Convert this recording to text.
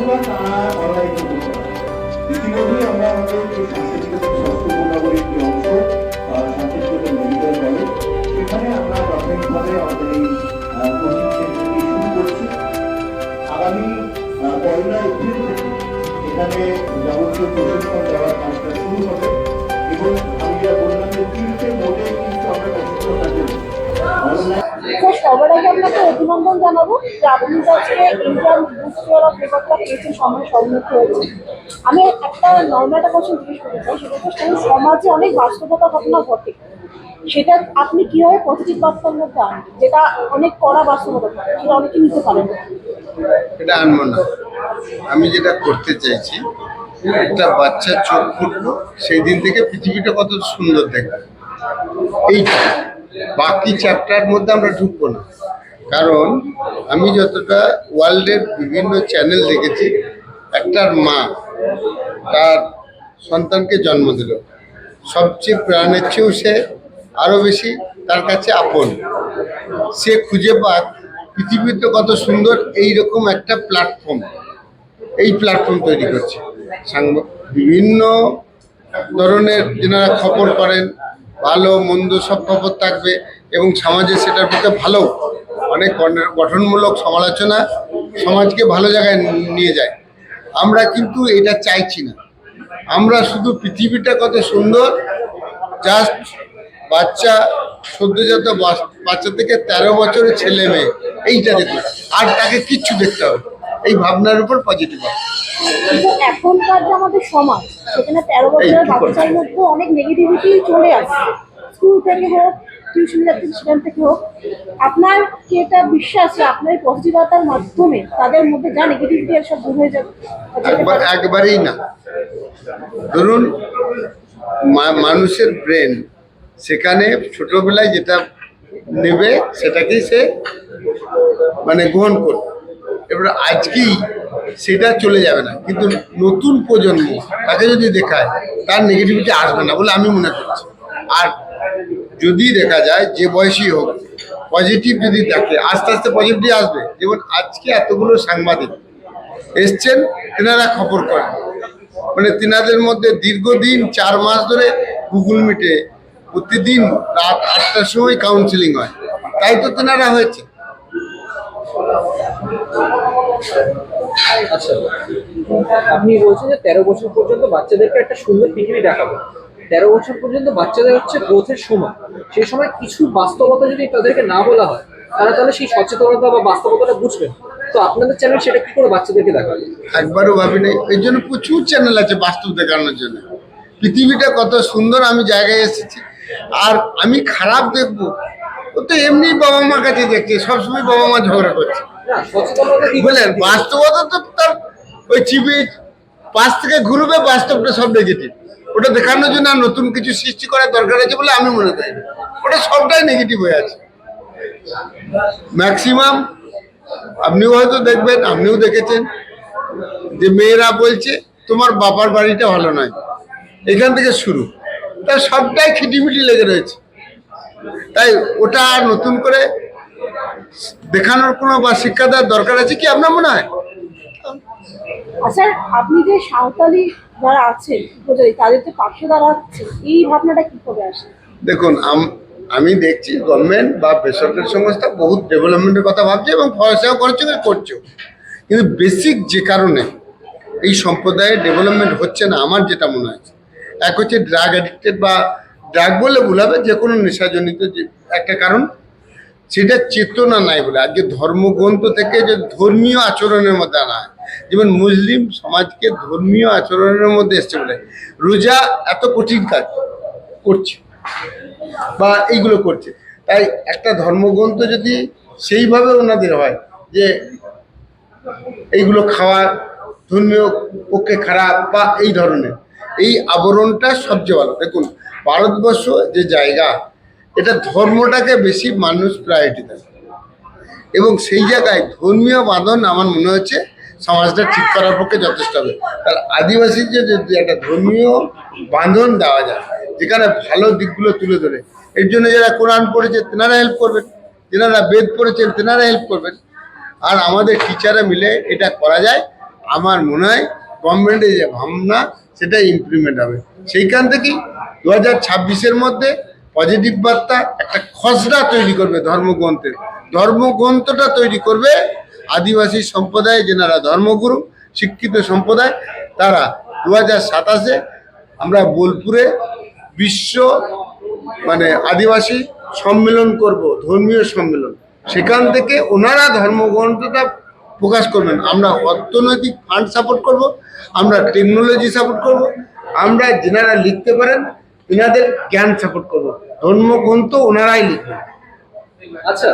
অথবা তারা হতে পারে ইতিমধ্যেই আমরা আমাদের যে শান্তিনিকেতন স্বাস্থ্য নাগরিক যে অংশ শান্তিনিকেতন মেডিকেল কলেজ সেখানে আমরা প্রাথমিকভাবে আমাদের এই কোচিং সেন্টারটি শুরু করছি আগামী পয়লা এপ্রিল থেকে এখানে যাবতীয় প্রশিক্ষণ দেওয়ার কাজটা শুরু হবে এবং স্যার, সবার আগে আপনাকে অভিনন্দন জানাব যে আপনি আজকে ইন্ডিয়ান বুস্টার অফ পেপারটা পেয়েছেন সময় সম্মুখ হয়েছে আমি একটা নর্মাল একটা কোশ্চেন জিজ্ঞেস করতে চাই, সেটা হচ্ছে সমাজে অনেক বাস্তবতা ঘটনা ঘটে। সেটা আপনি কীভাবে পজিটিভ বার্তার মধ্যে যেটা অনেক কড়া বাস্তবতা সেটা অনেকে নিতে পারেন এটা আনব না। আমি যেটা করতে চাইছি, একটা বাচ্চা চোখ ফুটলো, সেই দিন থেকে পৃথিবীটা কত সুন্দর দেখবে এইটা বাকি চ্যাপ্টার মধ্যে আমরা ঢুকবো না। কারণ আমি যতটা ওয়ার্ল্ডের বিভিন্ন চ্যানেল দেখেছি, একটার মা তার সন্তানকে জন্ম দিল। সবচেয়ে প্রাণের চেয়েও সে আরও বেশি তার কাছে আপন। সে খুঁজে পাক পৃথিবীতে কত সুন্দর এই রকম একটা প্ল্যাটফর্ম এই প্ল্যাটফর্ম তৈরি করছে। সাংবা- বিভিন্ন ধরনের যেনারা খবর করেন ভালো, মন্দ সব খবর থাকবে এবং সমাজে সেটার পক্ষে ভালো। অনেক গঠনমূলক সমালোচনা সমাজকে ভালো জায়গায় নিয়ে যায়। আমরা কিন্তু এটা চাইছি না। আমরা শুধু পৃথিবীটা কত সুন্দর জাস্ট বাচ্চা, সদ্যজাত বাচ্চা থেকে তেরো বছরের ছেলে মেয়ে, এইটা দেখতে আর তাকে কিচ্ছু দেখতে হবে এই ভাবনার উপর পজিটিভ হবে। কিন্তু এখনকার যে আমাদের সমাজ সেখানে তেরো বছরের বাচ্চার মধ্যে অনেক নেগেটিভিটি চলে আসছে। স্কুল থেকে হোক টিউশন যাচ্ছে সেখান থেকে হোক আপনার কি এটা বিশ্বাস আপনার পজিটিভতার মাধ্যমে তাদের মধ্যে যা নেগেটিভিটি সব দূর হয়ে যাবে? একবার একবারেই না। ধরুন মানুষের ব্রেন সেখানে ছোটবেলায় যেটা নেবে সেটাকেই সে মানে গ্রহণ করবে। এবার আজকেই সেটা চলে যাবে না। কিন্তু নতুন প্রজন্ম তাকে যদি দেখায়, তার নেগেটিভিটি আসবে না বলে আমি মনে করছি। আর যদি দেখা যায় যে বয়সী হোক পজিটিভ যদি দেখে, আস্তে আস্তে পজিটিভ আসবে। যেমন আজকে এতগুলো সাংবাদিক এসছেন, তেনারা খবর করেন। মানে তেনাদের মধ্যে দীর্ঘদিন চার মাস ধরে গুগল মিটে, প্রতিদিন রাত আটটার সময় কাউন্সিলিং হয়। তাই তো তেনারা হয়েছে আচ্ছা আপনি বলছেন যে তেরো বছর পর্যন্ত বাচ্চাদেরকে একটা সুন্দর পৃথিবী দেখাবো। তেরো বছর পর্যন্ত বাচ্চাদের হচ্ছে গ্রোথের সময়। সেই সময় কিছু বাস্তবতা যদি তাদেরকে না বলা হয়, তারা তাহলে সেই সচেতনতা বা বাস্তবতাটা বুঝবে। তো আপনাদের চ্যানেল সেটা কি করে বাচ্চাদেরকে দেখাবে? একবারও ভাবিনি। এই জন্য প্রচুর চ্যানেল আছে বাস্তব দেখানোর জন্য। পৃথিবীটা কত সুন্দর আমি জায়গায় এসেছি। আর আমি খারাপ দেখব ও তো এমনি বাবা মার কাছে দেখছে সবসময় বাবা মা ঝগড়া করছে। বুঝলেন? বাস্তবতা তো তার ওই টিভি পাশ থেকে ঘুরবে বাস্তবটা সব নেগেটিভ ওটা দেখানোর জন্য নতুন কিছু সৃষ্টি করার দরকার আছে বলে আমি মনে করি। ওটা সবটাই নেগেটিভ হয়ে আছে। ম্যাক্সিমাম আপনিও হয়তো দেখবেন আপনিও দেখেছেন যে মেয়েরা বলছে তোমার বাবার বাড়িটা ভালো নয়। এখান থেকে শুরু। তা সবটাই খিটিমিটি লেগে রয়েছে। তাই ওটা আর নতুন করে দেখানোর কোনো বা শিক্ষা দেওয়ার দরকার আছে কি আপনার মনে হয়? স্যার আপনি যে সাঁওতালি যারা আছেন উপজাতি তাদের যে পাশে দাঁড়াচ্ছে এই ভাবনাটা কি করে আসে? দেখুন আমি দেখছি গভর্নমেন্ট বা বেসরকারি সংস্থা বহুত ডেভেলপমেন্টের কথা ভাবছে এবং পয়সাও করছে এবং করছেও। কিন্তু বেসিক যে কারণে এই সম্প্রদায়ের ডেভেলপমেন্ট হচ্ছে না আমার যেটা মনে হয়। এক হচ্ছে ড্রাগ অ্যাডিক্টেড বা ড্রাগ বলে ভুল হবে যে কোনো নেশাজনিত যে একটা কারণ, সেটা চেতনা নাই বলে। আজকে ধর্মগ্রন্থ থেকে যে ধর্মীয় আচরণের মধ্যে আনা হয়, যেমন মুসলিম সমাজকে ধর্মীয় আচরণের মধ্যে এসছে বলে, রোজা এত কঠিন কাজ করছে বা এইগুলো করছে। তাই একটা ধর্মগ্রন্থ যদি সেইভাবে ওনাদের হয়, যে এইগুলো খাওয়া ধর্মীয় পক্ষে খারাপ বা এই ধরনের, এই আবরণটা সবচেয়ে ভালো। দেখুন ভারতবর্ষ যে জায়গা, এটা ধর্মটাকে বেশি মানুষ প্রায়োরিটি দেয়। এবং সেই জায়গায় ধর্মীয় বাঁধন আমার মনে হচ্ছে সমাজটা ঠিক করার পক্ষে যথেষ্ট হবে। তার আদিবাসীর যে যদি একটা ধর্মীয় বাঁধন দেওয়া যায়, যেখানে ভালো দিকগুলো তুলে ধরে, এর জন্য যারা কোরআন পড়েছে, তেনারা হেল্প করবেন। যেনারা বেদ পড়েছেন, তেনারা হেল্প করবেন। আর আমাদের টিচাররা মিলে এটা করা যায়। আমার মনে হয় গভর্নমেন্টের যে ভাবনা সেটা ইমপ্লিমেন্ট হবে। সেইখান থেকেই দু হাজার ছাব্বিশের মধ্যে পজিটিভ বার্তা, একটা খসড়া তৈরি করবে ধর্মগ্রন্থের। ধর্মগ্রন্থটা তৈরি করবে আদিবাসী সম্প্রদায় যেনারা ধর্মগুরু, শিক্ষিত সম্প্রদায়, তারা দু হাজার সাতাশে আমরা বোলপুরে বিশ্ব মানে আদিবাসী সম্মেলন করব, ধর্মীয় সম্মেলন। সেখান থেকে ওনারা ধর্মগ্রন্থটা প্রকাশ করবেন। আমরা অর্থনৈতিক ফান্ড সাপোর্ট করব, আমরা টেকনোলজি সাপোর্ট করব, আমরা যেনারা লিখতে পারেন এনাদের জ্ঞান সাপোর্ট করব। ধর্মগ্রন্থ ওনারাই লিখবেন। আচ্ছা।